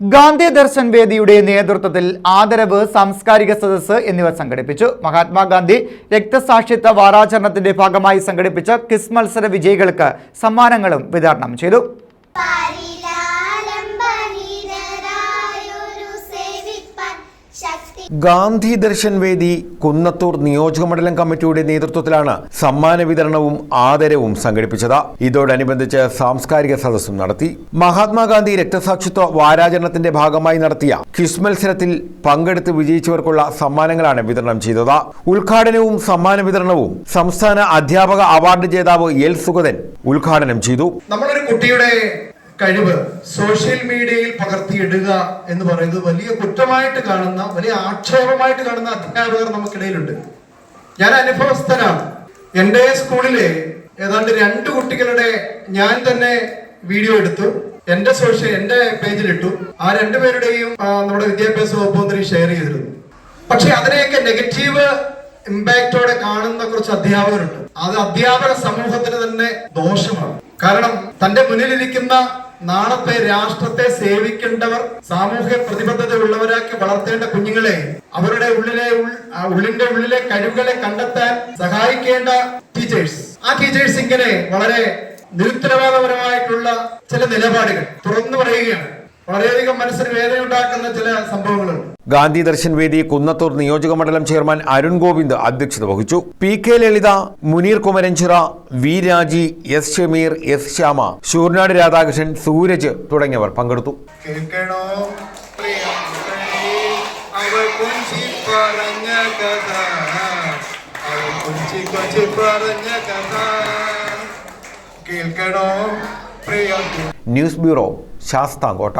ഗാന്ധി ദർശൻ വേദിയുടെ നേതൃത്വത്തിൽ ആദരവ് സാംസ്കാരിക സദസ്സ് എന്നിവ സംഘടിപ്പിച്ചു. മഹാത്മാഗാന്ധി രക്തസാക്ഷിത്വ വാരാചരണത്തിന്റെ ഭാഗമായി സംഘടിപ്പിച്ച ക്വിസ് മത്സര വിജയികൾക്ക് സമ്മാനങ്ങളും വിതരണം ചെയ്തു. ഗാന്ധി ദർശൻ വേദി കുന്നത്തൂർ നിയോജകമണ്ഡലം കമ്മിറ്റിയുടെ നേതൃത്വത്തിലാണ് സമ്മാന വിതരണവും ആദരവും സംഘടിപ്പിച്ചത്. ഇതോടനുബന്ധിച്ച് സാംസ്കാരിക സദസ്സും നടത്തി. മഹാത്മാഗാന്ധി രക്തസാക്ഷിത്വ വാരാചരണത്തിന്റെ ഭാഗമായി നടത്തിയ ക്വിസ് മത്സരത്തിൽ പങ്കെടുത്ത് വിജയിച്ചവർക്കുള്ള സമ്മാനങ്ങളാണ് വിതരണം ചെയ്തത്. ഉദ്ഘാടനവും സമ്മാന വിതരണവും സംസ്ഥാന അധ്യാപക അവാർഡ് ജേതാവ് എൽ സുഗതൻ ഉദ്ഘാടനം ചെയ്തു. നമ്മളൊരു കുട്ടിയുടെ കഴിവ് സോഷ്യൽ മീഡിയയിൽ പകർത്തിയിടുക എന്ന് പറയുന്നത് വലിയ കുറ്റമായിട്ട് കാണുന്ന വലിയ ആക്ഷേപമായിട്ട് കാണുന്ന അധ്യാപകർ നമുക്കിടയിലുണ്ട്. ഞാൻ അനുഭവസ്ഥനാണ്. എന്റെ സ്കൂളിലെ ഏതാണ്ട് രണ്ട് കുട്ടികളുടെ ഞാൻ തന്നെ വീഡിയോ എടുത്തു. എന്റെ സോഷ്യൽ എന്റെ പേജിലിട്ടു. ആ രണ്ടുപേരുടെയും നമ്മുടെ വിദ്യാഭ്യാസ വകുപ്പ് മന്ത്രി ഷെയർ ചെയ്തിരുന്നു. പക്ഷെ അതിനെയൊക്കെ നെഗറ്റീവ് ഇമ്പാക്റ്റോടെ കാണുന്ന കുറച്ച് അധ്യാപകരുണ്ട്. അത് അധ്യാപക സമൂഹത്തിന് തന്നെ ദോഷമാണ്. കാരണം തന്റെ മുന്നിലിരിക്കുന്ന നാളത്തെ രാഷ്ട്രത്തെ സേവിക്കേണ്ടവർ സാമൂഹ്യ പ്രതിബദ്ധത ഉള്ളവരാക്കി വളർത്തേണ്ട കുഞ്ഞുങ്ങളെ അവരുടെ ഉള്ളിലെ ഉള്ളിന്റെ ഉള്ളിലെ കഴിവുകളെ കണ്ടെത്താൻ സഹായിക്കേണ്ട ടീച്ചേഴ്സ് ആ ടീച്ചേഴ്സ് ഇങ്ങനെ വളരെ നിരുത്തരവാദപരമായിട്ടുള്ള ചില നിലപാടുകൾ തുറന്നു പറയുകയാണ്. വളരെയധികം മനസ്സിന് വേദനയുണ്ടാക്കുന്ന ചില സംഭവങ്ങളുണ്ട്. ഗാന്ധി ദർശൻ വേദി കുന്നത്തൂർ നിയോജക മണ്ഡലം ചെയർമാൻ അരുൺ ഗോവിന്ദ് അധ്യക്ഷത വഹിച്ചു. P K Lalitha Muneer Kumaranchira V Raji S Shameer S Shyama Sooranad Radhakrishnan Sooraj തുടങ്ങിയവർ പങ്കെടുത്തു. News bureau Sasthamkotta